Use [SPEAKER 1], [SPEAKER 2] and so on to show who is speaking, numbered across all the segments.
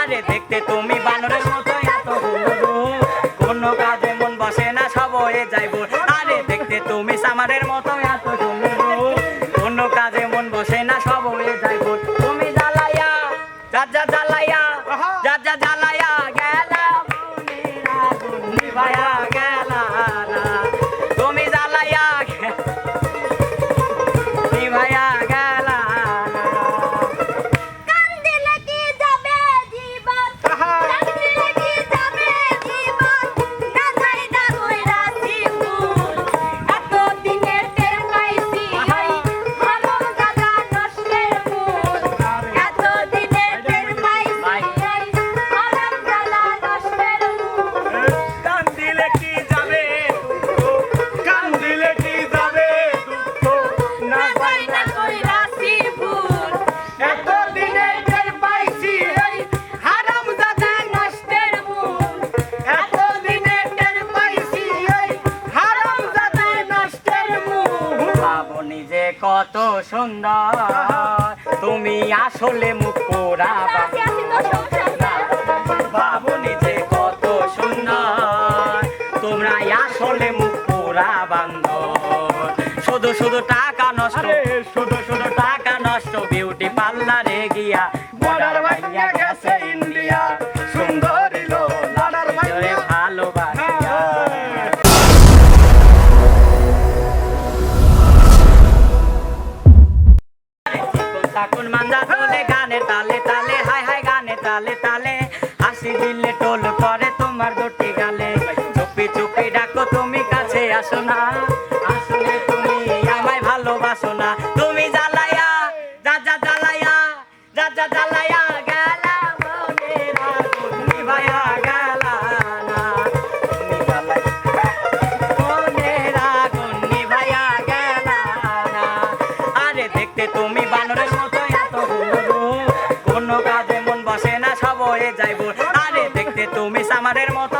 [SPEAKER 1] আরে দেখতে তুমি বানরের মতো এত হুলু কোনো কাজে মন বসে না সবয়ে যাইব আরে দেখতে তুমি সামারের মতো কত সুন্দর। তুমি আসলে
[SPEAKER 2] মুকুরা
[SPEAKER 1] বাবুনি যে কত সুন্দর। তোমরা আসলে মুকুরা বান্ধব শুধু শুধু টাকা নষ্ট তালে আসি দিলে টোল করে তোমার দুটি গালে। চুপি চুপি ডাকো, তুমি কাছে আসো না। আসলে তুমি আমায় ভালোবাসো না। হয়ে যাইব। আরে দেখতে তুমি সামারের মতো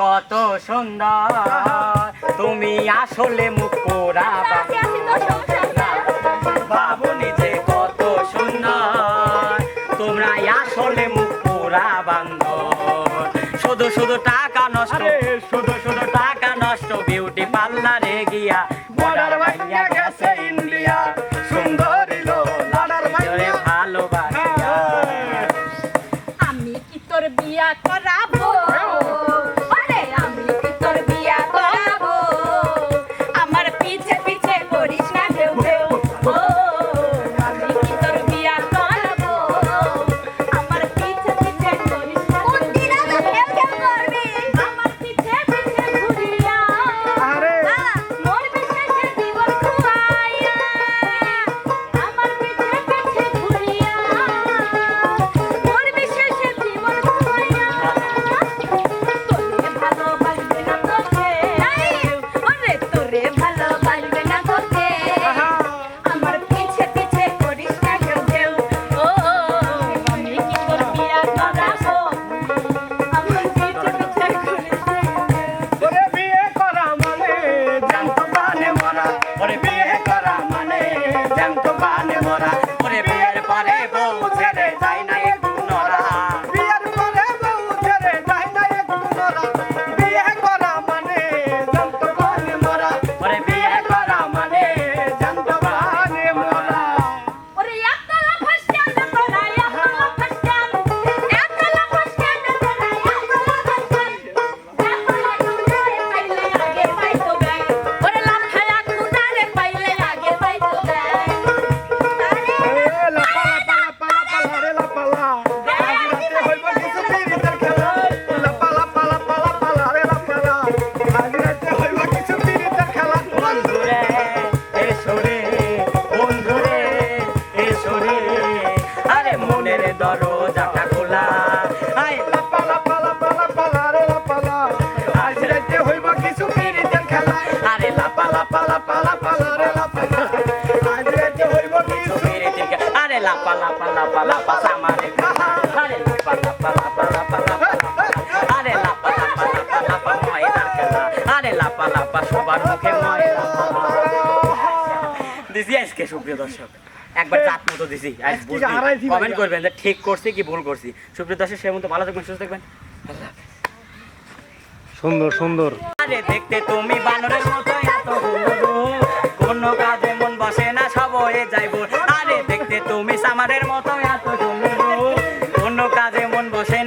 [SPEAKER 1] কত সুন্দর। তুমি আসলে মুখ
[SPEAKER 2] পোড়া
[SPEAKER 1] বাবু নিজে কত সুন্দর। তোমরা আসলে মুখ পোড়া বান্ধব শুধু শুধু টাকা নষ্ট
[SPEAKER 3] শুধু শুধু
[SPEAKER 1] টাকা নষ্ট বিউটি পার্লারে গিয়া
[SPEAKER 3] বর্ডার ভাইয়া গেছে ইন্ডিয়া। সুন্দর ভালোবাসা।
[SPEAKER 1] হ্যাঁ।
[SPEAKER 2] আমি কি তোর বিয়া করাবো? আরে
[SPEAKER 3] লাপা লাপা লাপা লাপা লাপা
[SPEAKER 1] আরে লাপা লাপা লাপা লাপা ময়দার খেলা। আরে লাপা লাপা সবার মুখে ময়দা। দিছি আজকে সুপ্রিয় দর্শক। একবার জাত মতো দিছি আজ
[SPEAKER 3] আজকে
[SPEAKER 1] বুঝলি।
[SPEAKER 3] হারাইছি ভাইয়া।
[SPEAKER 1] কমেন্ট করবেন যে ঠিক করছি কি ভুল করছি। সুপ্রিয় দর্শক সে মতো ভালো থাকবেন সুস্থ থাকবেন।
[SPEAKER 3] সুন্দর সুন্দর।
[SPEAKER 1] আরে দেখতে তুমি বানরের মতো এত কোন কাজে মন বসে না সব হয়ে যাইব। আরে দেখতে তুমি সামারের মন বসে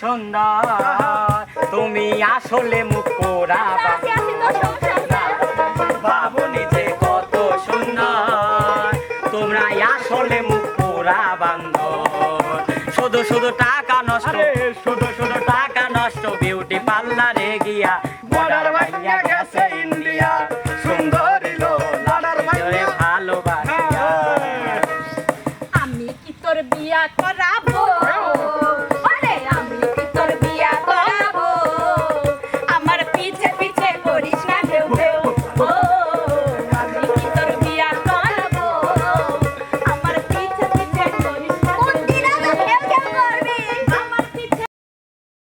[SPEAKER 1] কত সুন্দর তুমি আসলে মুখ পোড়া বাবু নিজে কত সুন্দর। তোমরা আসলে মুখ পোড়া বান্ধব শুধু শুধু টাকা নষ্ট
[SPEAKER 3] আরে শুধু শুধু
[SPEAKER 1] টাকা নষ্ট বিউটি পার্লারে গিয়া